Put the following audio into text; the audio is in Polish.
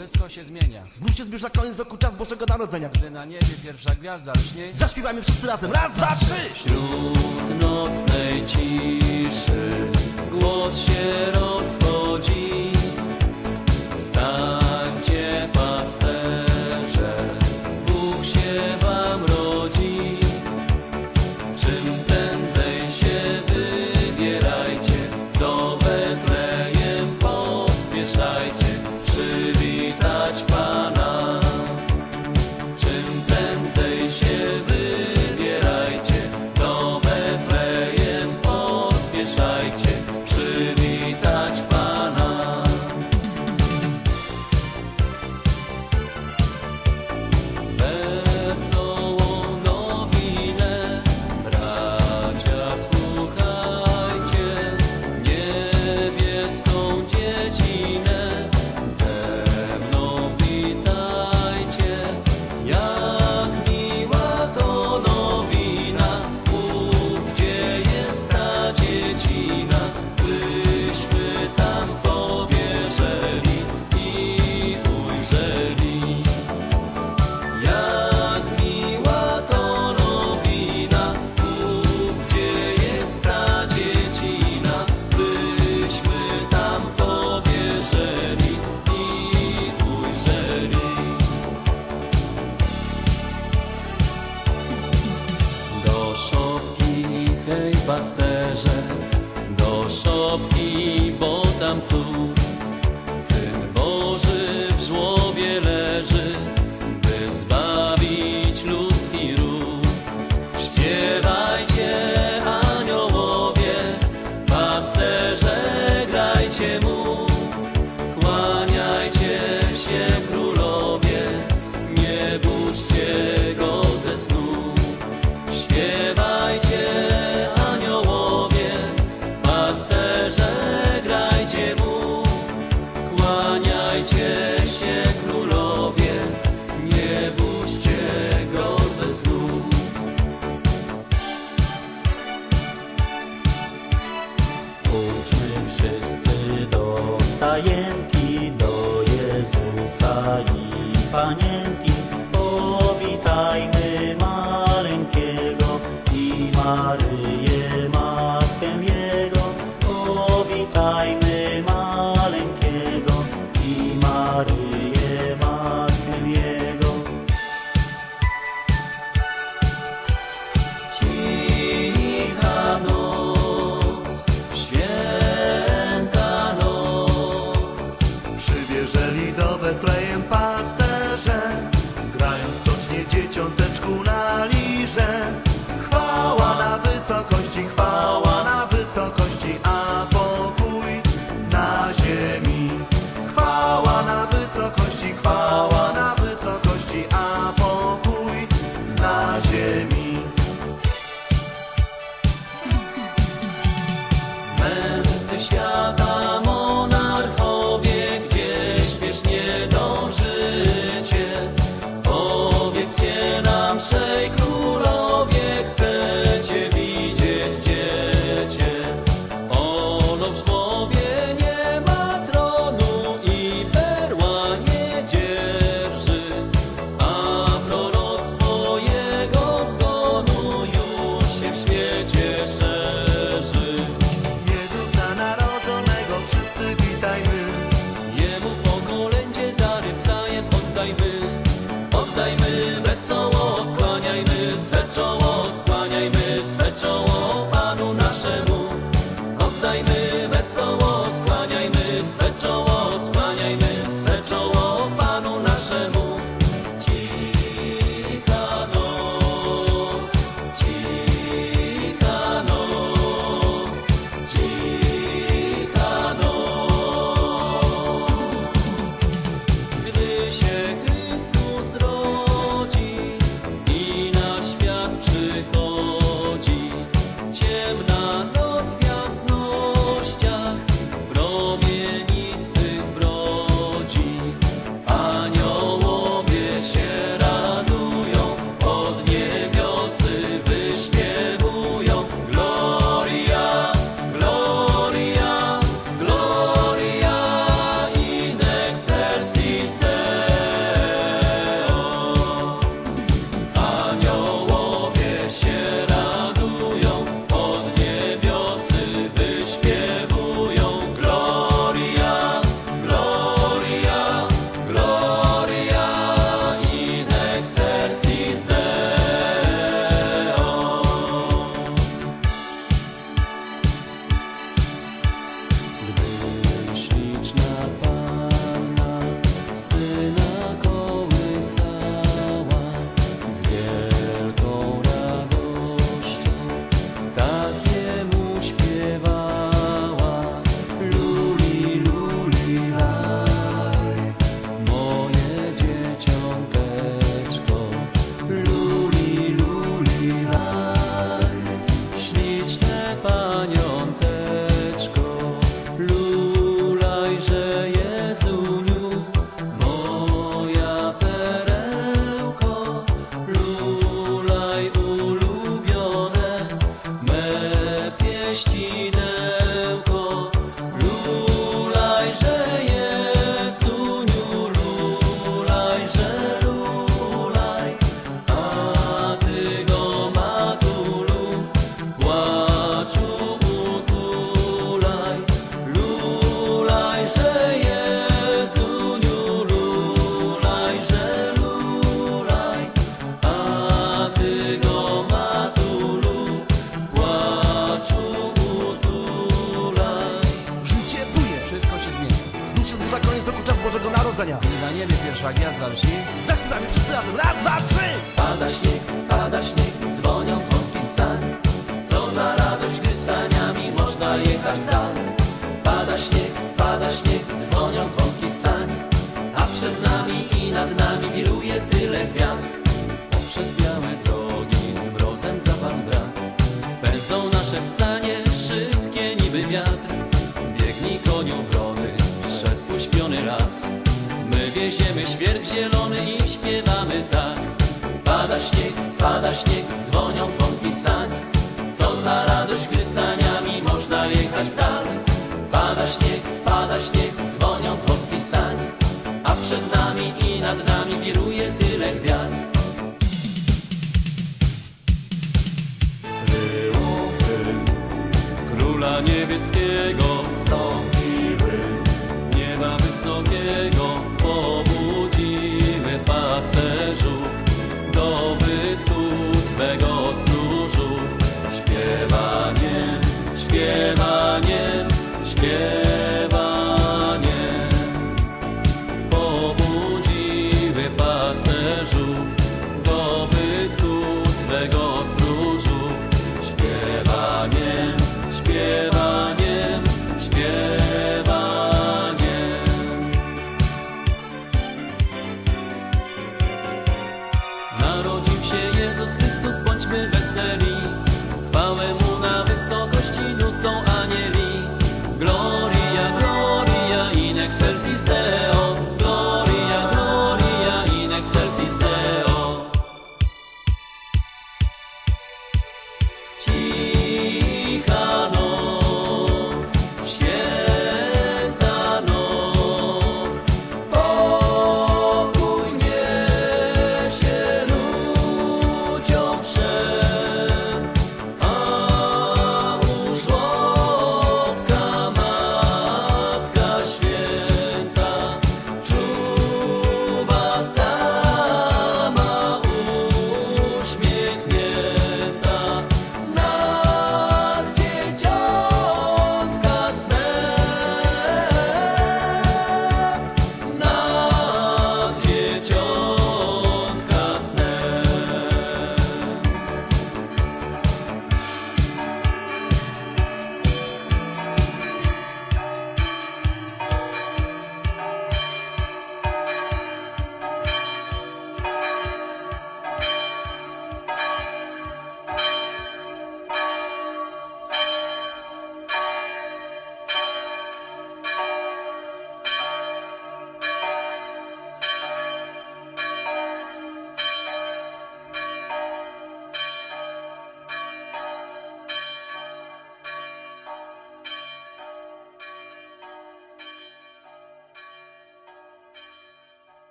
Wszystko się zmienia. Znów się zbliża koniec roku, czas Bożego Narodzenia. Gdy na niebie pierwsza gwiazda lśni Zaśpiewajmy wszyscy razem, raz, dwa, trzy! Wśród nocnej ciszy Głos się rozchodzi. the soul. azul. 八年。że chwała na wysokości chwała. Narodzenia. Na niebie pierwsza gwiazda leci Zaśpiewamy wszyscy razem, raz, dwa, trzy! Pada śnieg, pada śnieg, dzwonią dzwonki sani. Co za radość, gdy saniami można jechać w dal. Pada śnieg, pada śnieg, dzwonią dzwonki sani. A przed nami i nad nami wiruje tyle gwiazd. Zielony i śpiewamy tak. Pada śnieg, pada śnieg, dzwonią dzwonki sań. Co za radość, gdy saniami można jechać w dal. Pada śnieg, pada śnieg, dzwonią dzwonki sań. A przed nami i nad nami wiruje tyle gwiazd. Triumfy Króla Niebieskiego stąpiły z nieba wysokiego, swego stróżów. Śpiewaniem, śpiewaniem, śpiewaniem pobudziły pasterzów do bytku swego stróżów. Śpiewaniem, śpiewaniem, śpiewaniem. Się Jezus Chrystus, anieli. Gloria, gloria in excelsis Deo.